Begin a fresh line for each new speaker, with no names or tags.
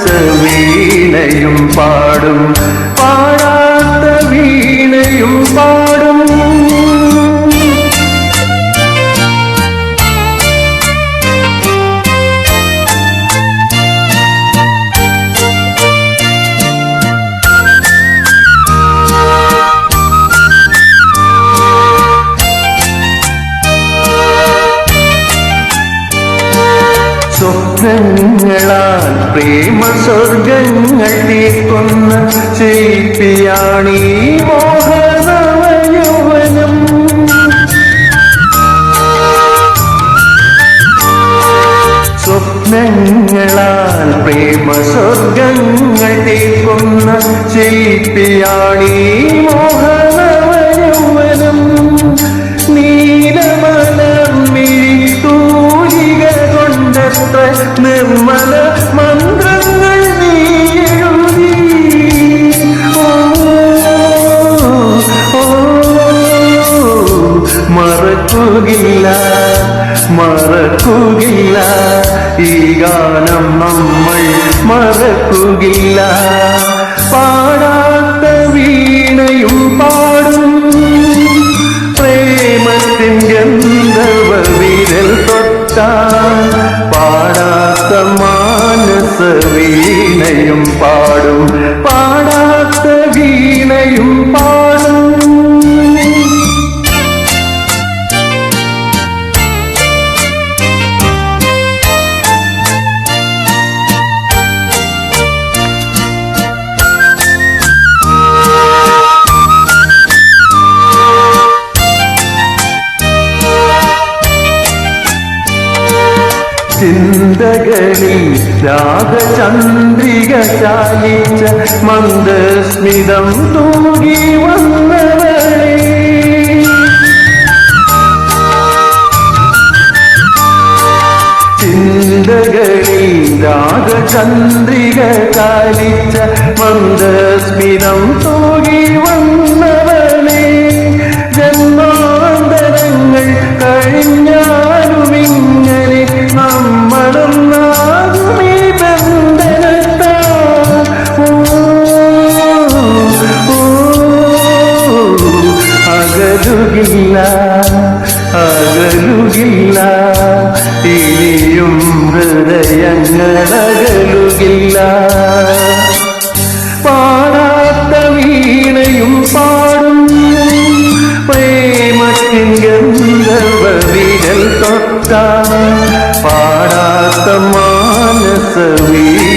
മാനസ വീണയും പാടും പാടാത്ത സ്വപ്നങ്ങളാൽ പ്രേമ സ്വർഗങ്ങൾ തീർക്കുന്ന ശില്പിയാണീ മോഹനവയൗവനം പ്രേമ സ്വർഗങ്ങൾ തീർക്കുന്ന ശില്പിയാണീ മോഹനവയൗവനം നിർമ്മല മന്ത്രങ്ങൾ നീ എഴുതി. മറക്കുകയില്ല മറക്കുകയില്ല ഈ ഗാനം നമ്മൾ മറക്കുകയില്ല പാടാത്ത വീണയും പാടാത്ത മാനസ വീണയും പാടും. പാടാത്ത വീണയും പാടും ചിന്തകളിൽ രാഗചന്ദ്രിക ചാലിച്ച മന്ദസ്മിതം തൂകി വന്നവളെ. ചിന്തകളിൽ രാഗചന്ദ്രിക ചാലിച്ച മന്ദസ്മിതം തൂകി വന്നവളെ. അകലുകില്ല അകലുകില്ല ഇനിയും ഹൃദയങ്ങളകലുകില്ല. പാടാത്ത വീണയും പാടും പ്രേമത്തിൻ ഗന്ധർവ വിരൽ തൊട്ട. പാടാത്ത മാനസ വീണ